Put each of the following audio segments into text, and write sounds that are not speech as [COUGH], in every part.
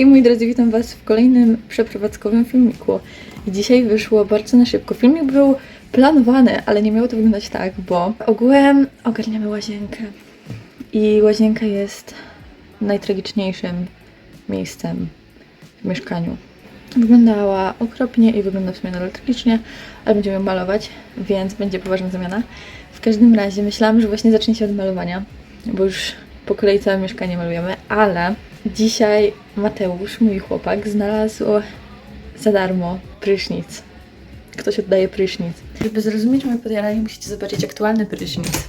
Hej moi drodzy, witam was w kolejnym przeprowadzkowym filmiku. Dzisiaj wyszło bardzo na szybko. Filmik był planowany, ale nie miało to wyglądać tak, bo ogółem ogarniamy łazienkę. I łazienka jest najtragiczniejszym miejscem w mieszkaniu. Wyglądała okropnie i wygląda w sumie nadal tragicznie, ale będziemy malować, więc będzie poważna zmiana. W każdym razie myślałam, że właśnie zacznie się od malowania, bo już po kolei całe mieszkanie malujemy, ale dzisiaj Mateusz, mój chłopak, znalazł za darmo prysznic. Ktoś oddaje prysznic. Żeby zrozumieć moje podjaranie, musicie zobaczyć aktualny prysznic,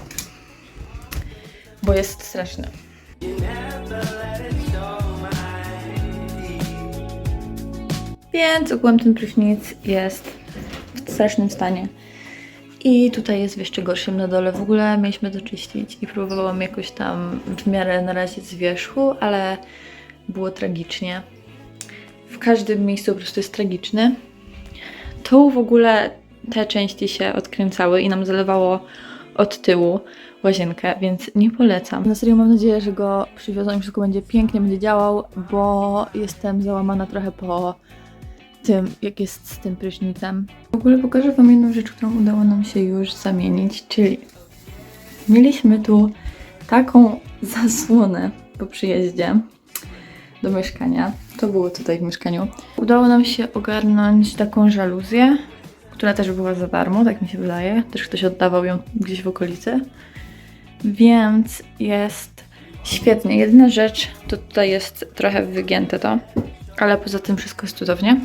bo jest straszny. Więc ogółem ten prysznic jest w strasznym stanie. I tutaj jest w jeszcze gorszym na dole. W ogóle mieliśmy to czyścić i próbowałam jakoś tam w miarę na razie z wierzchu, ale było tragicznie. W każdym miejscu po prostu jest tragiczny. Tu w ogóle te części się odkręcały i nam zalewało od tyłu łazienkę, więc nie polecam. Na serio mam nadzieję, że go przywiozą i wszystko będzie pięknie, będzie działał, bo jestem załamana trochę po tym, jak jest z tym prysznicem. W ogóle pokażę Wam jedną rzecz, którą udało nam się już zamienić, czyli mieliśmy tu taką [LAUGHS] zasłonę po przyjeździe do mieszkania. To było tutaj w mieszkaniu. Udało nam się ogarnąć taką żaluzję, która też była za darmo, tak mi się wydaje. Też ktoś oddawał ją gdzieś w okolicy. Więc jest świetnie. Jedyna rzecz to tutaj jest trochę wygięte to, ale poza tym wszystko jest cudownie.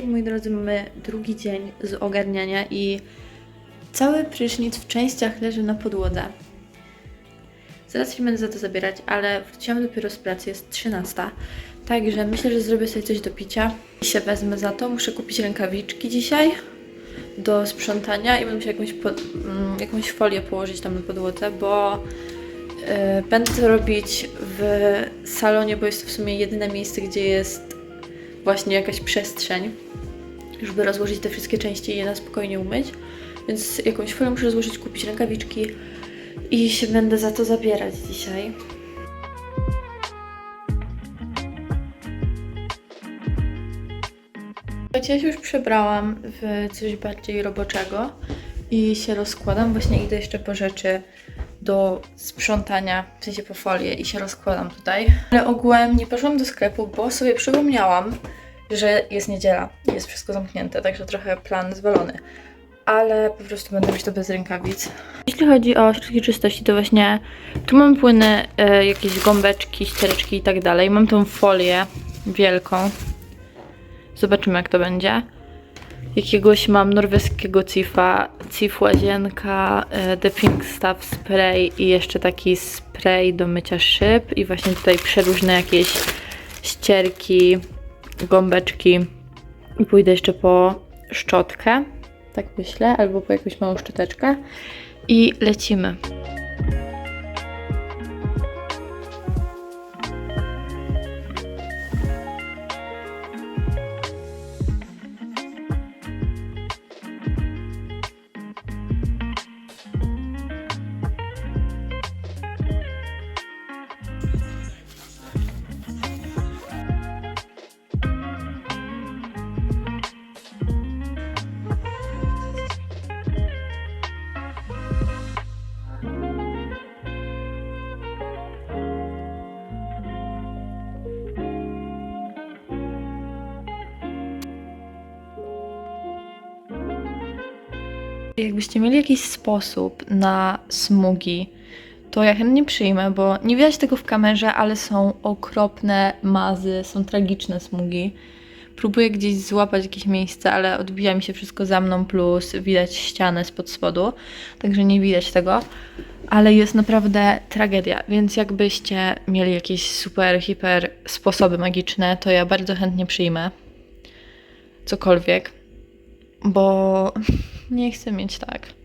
Hej moi drodzy, mamy drugi dzień z ogarniania i cały prysznic w częściach leży na podłodze. Zaraz się będę za to zabierać, ale wróciłam dopiero z pracy, jest 13. Także myślę, że zrobię sobie coś do picia i się wezmę za to. Muszę kupić rękawiczki dzisiaj do sprzątania i będę musiała jakąś, po, mm, jakąś folię położyć tam na podłodze, bo y, będę to robić w salonie, bo jest to w sumie jedyne miejsce, gdzie jest właśnie jakaś przestrzeń, żeby rozłożyć te wszystkie części i je na spokojnie umyć. Więc jakąś folię muszę rozłożyć, kupić rękawiczki i się będę za to zabierać dzisiaj. Ja się już przebrałam w coś bardziej roboczego i się rozkładam. Właśnie idę jeszcze po rzeczy do sprzątania, w sensie po folię i się rozkładam tutaj. Ale ogółem nie poszłam do sklepu, bo sobie przypomniałam, że jest niedziela jest wszystko zamknięte, także trochę plan zwalony. Ale po prostu będę robić to bez rękawic. Jeśli chodzi o środki czystości, to właśnie tu mam płyny, e, jakieś gąbeczki, ściereczki i tak dalej. Mam tą folię wielką. Zobaczymy jak to będzie. Jakiegoś mam norweskiego cifa, cif łazienka, e, The Pink Stuff Spray i jeszcze taki spray do mycia szyb i właśnie tutaj przeróżne jakieś ścierki, gąbeczki i pójdę jeszcze po szczotkę, tak myślę, albo po jakąś małą szczoteczkę i lecimy. Jakbyście mieli jakiś sposób na smugi, to ja chętnie przyjmę, bo nie widać tego w kamerze, ale są okropne mazy, są tragiczne smugi. Próbuję gdzieś złapać jakieś miejsce, ale odbija mi się wszystko za mną, plus widać ścianę spod spodu, także nie widać tego. Ale jest naprawdę tragedia, więc jakbyście mieli jakieś super, hiper sposoby magiczne, to ja bardzo chętnie przyjmę cokolwiek, bo nie chcę mieć tak.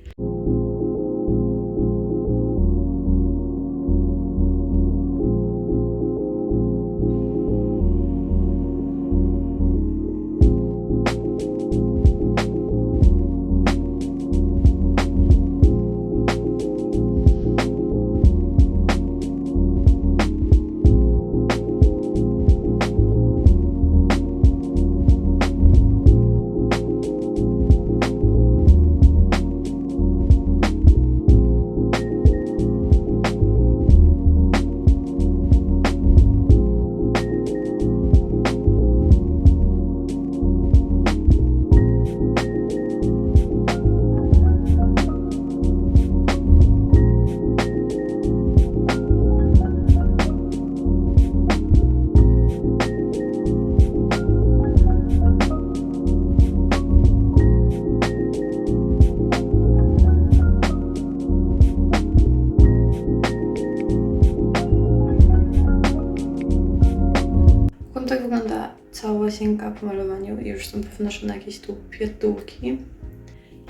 Po malowaniu i już są pownoszone jakieś tu pierdółki.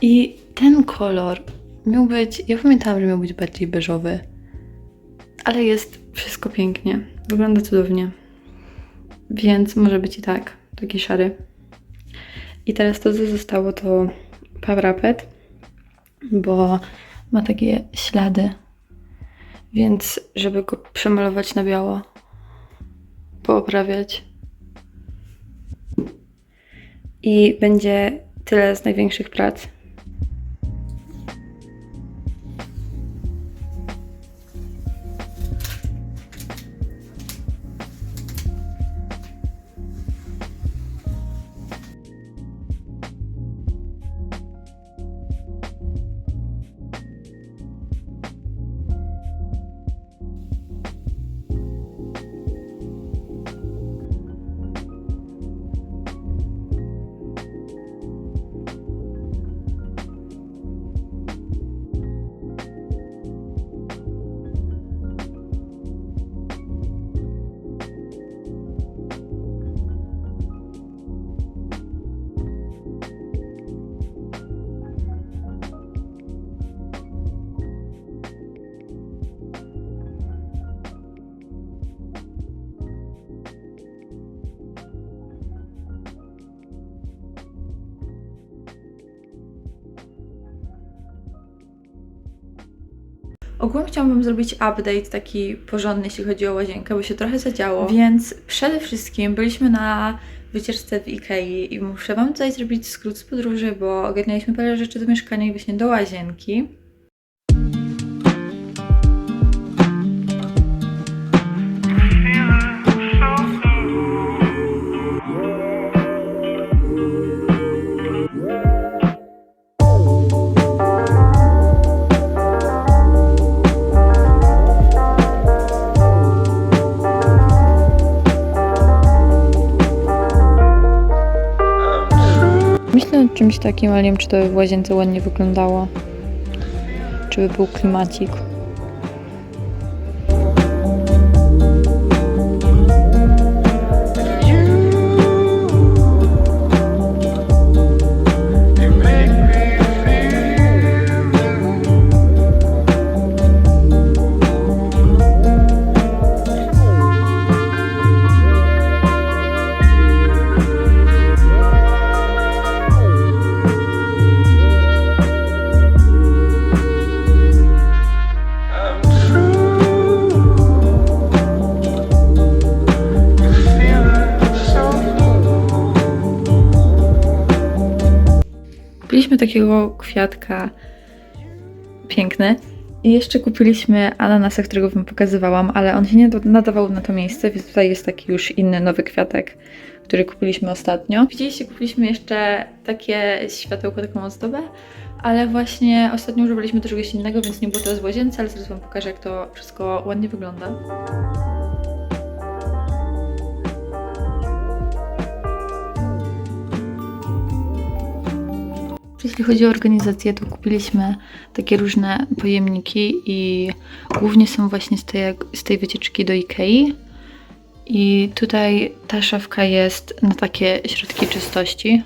I ten kolor miał być, ja pamiętałam, że miał być bardziej beżowy, ale jest wszystko pięknie. Wygląda cudownie. Więc może być i tak, taki szary. I teraz to, co zostało, to parapet, bo ma takie ślady. Więc, żeby go przemalować na biało, pooprawiać. I będzie tyle z największych prac. Ogólnie chciałabym zrobić update taki porządny, jeśli chodzi o łazienkę, bo się trochę zadziało. Więc przede wszystkim byliśmy na wycieczce w Ikei i muszę Wam tutaj zrobić skrót z podróży, bo ogarnialiśmy parę rzeczy do mieszkania i właśnie do łazienki. Czymś takim, ale nie wiem, czy to by w łazience ładnie wyglądało. Czy by był klimacik. Kupiliśmy takiego kwiatka piękny. I jeszcze kupiliśmy ananasa, którego Wam pokazywałam, ale on się nie nadawał na to miejsce, więc tutaj jest taki już inny, nowy kwiatek, który kupiliśmy ostatnio. Widzieliście, kupiliśmy jeszcze takie światełko, taką ozdobę, ale właśnie ostatnio używaliśmy też czegoś innego, więc nie było to z łazience, ale zaraz Wam pokażę, jak to wszystko ładnie wygląda. Jeśli chodzi o organizację, to kupiliśmy takie różne pojemniki i głównie są właśnie z tej, z tej wycieczki do Ikei. I tutaj ta szafka jest na takie środki czystości.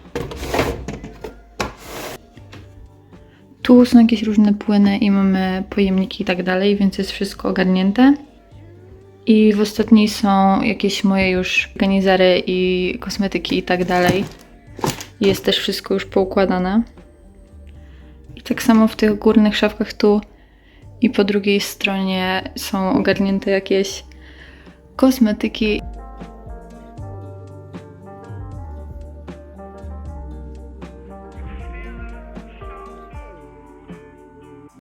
Tu są jakieś różne płyny i mamy pojemniki i tak dalej, więc jest wszystko ogarnięte. I w ostatniej są jakieś moje już organizary i kosmetyki i tak dalej. Jest też wszystko już poukładane. Tak samo w tych górnych szafkach tu i po drugiej stronie są ogarnięte jakieś kosmetyki.